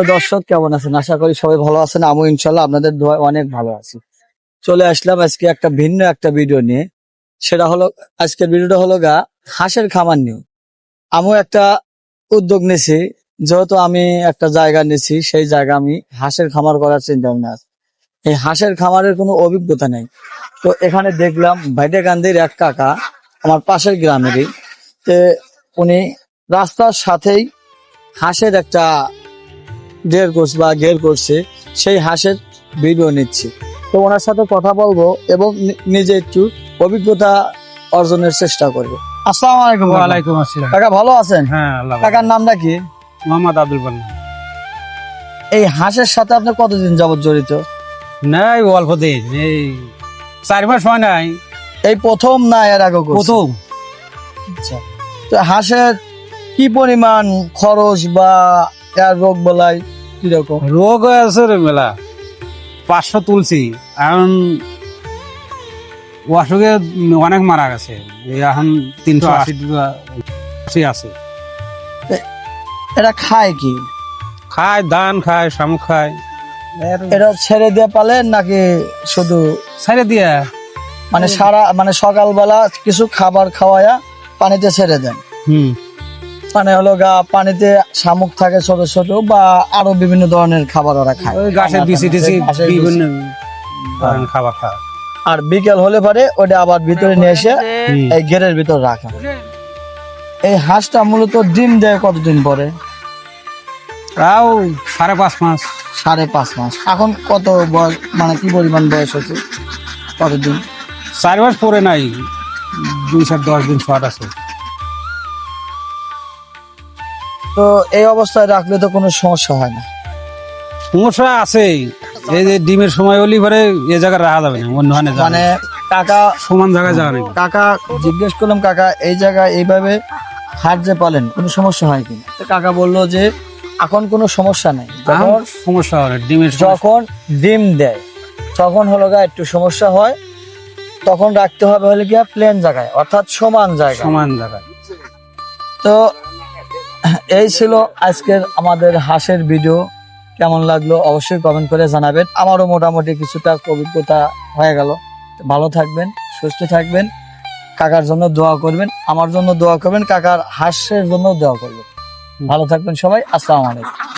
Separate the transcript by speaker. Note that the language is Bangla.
Speaker 1: দর্শক, কেমন আছেন? আশা করি সবাই ভালো আছেন। আমি ইনশাল্লাহ আপনাদের দোয়ায় অনেক ভালো আছি। চলে আসলাম আজকে একটা ভিন্ন একটা ভিডিও নিয়ে। সেটা হলো, আজকের ভিডিওটা হলো গা, হাঁসের খামার নিয়ে। আমিও একটা উদ্যোগ নিয়েছি। যেহেতু আমি একটা জায়গা নিয়েছি, সেই জায়গা আমি হাঁসের খামার করার চিন্তা ভাবনা আছে। এই হাঁসের খামারের কোনো অভিজ্ঞতা নেই। তো এখানে দেখলাম ভাইডে গান্ধীর এক কাকা, আমার পাশের গ্রামেরই তে উনি রাস্তার সাথেই হাঁসের একটা ডের করছে বা ঘের করছে সেই হাঁসের ভিডিও নিচ্ছি। তো ওনার সাথে কথা বলব এবং নিজে একটু অভিজ্ঞতা অর্জনের চেষ্টা করব। আসসালামু আলাইকুম।
Speaker 2: ওয়ালাইকুম আসসালাম।
Speaker 1: কাকা ভালো আছেন?
Speaker 2: হ্যাঁ আল্লাহ
Speaker 1: কাকার নামটা কি?
Speaker 2: মোহাম্মদ আব্দুল বান্না।
Speaker 1: এই হাঁসের সাথে আপনি কতদিন যাবত জড়িত?
Speaker 2: নাই অল্প দিন এই চার মাস হয় নাই।
Speaker 1: এই প্রথম না এর আগে
Speaker 2: প্রথম।
Speaker 1: আচ্ছা। তো হাঁসের কি পরিমাণ খরচ বা এর রোগ বলাই কীরকম
Speaker 2: রোগ আছে রে মেলা। পাঁচশো তুলছি। এখন অসুখে অনেক মারা গেছে। এখন তিনশো আশি আছে।
Speaker 1: এটা খায় কি?
Speaker 2: খায় ধান খায় শামুক খায়।
Speaker 1: এটা ছেড়ে দিয়ে পালেন নাকি শুধু
Speaker 2: ছেড়ে দিয়ে?
Speaker 1: মানে সারা মানে সকালবেলা কিছু খাবার খাওয়ায়া পানিতে ছেড়ে দেন?
Speaker 2: হুম।
Speaker 1: মানে হলো গা পানিতে শামুক থাকে ছোট ছোট বা আরও বিভিন্ন ধরনের খাবার ওরা খায়।
Speaker 2: গাছের বিচি টিচি বিভিন্ন খাবার খায়।
Speaker 1: আর বিকেল হলে পরে ওটা আবার ভিতরে নিয়ে এসে এই ঘেরের ভিতর রাখা। এই হাঁসটা মূলত ডিম দেয় কতদিন পরে?
Speaker 2: তাও সাড়ে পাঁচ মাস।
Speaker 1: সাড়ে পাঁচ মাস। এখন কত বয়স মানে কি পরিমাণ বয়স হচ্ছে কতদিন?
Speaker 2: চার মাস পরে নাই দুই চার দশ দিন শর্ট আছে
Speaker 1: তো এই অবস্থায় রাখলে তো কোনো সমস্যা হয় না।
Speaker 2: সমস্যা আছে এই যে ডিমের সময় হলি পরে এ জায়গায় রাখা যাবে না অন্য হানে
Speaker 1: মানে কাকা
Speaker 2: সমান জায়গায় যাওয়া নেই।
Speaker 1: কাকা জিজ্ঞেস করলাম কাকা এই জায়গায় এইভাবে হাট যে পালেন কোনো সমস্যা হয় কি তো কাকা বলল যে এখন কোনো সমস্যা নাই। যখন
Speaker 2: সমস্যা হয় ডিমের
Speaker 1: যখন ডিম দেয় তখন হলো গা একটু সমস্যা হয় তখন রাখতে হবে হলে গিয়া প্লেন জায়গায় অর্থাৎ সমান জায়গায়।
Speaker 2: সমান জায়গায়।
Speaker 1: তো এই ছিল আজকের আমাদের হাঁসের ভিডিও কেমন লাগল অবশ্যই কমেন্ট করে জানাবেন। আমারও মোটামুটি কিছুটা অভিজ্ঞতা হয়ে গেল। ভালো থাকবেন, সুস্থ থাকবেন। কাকার জন্য দোয়া করবেন, আমার জন্য দোয়া করবেন, কাকার হাঁসের জন্য দোয়া করবেন। ভালো থাকবেন সবাই, আসসালামু আলাইকুম।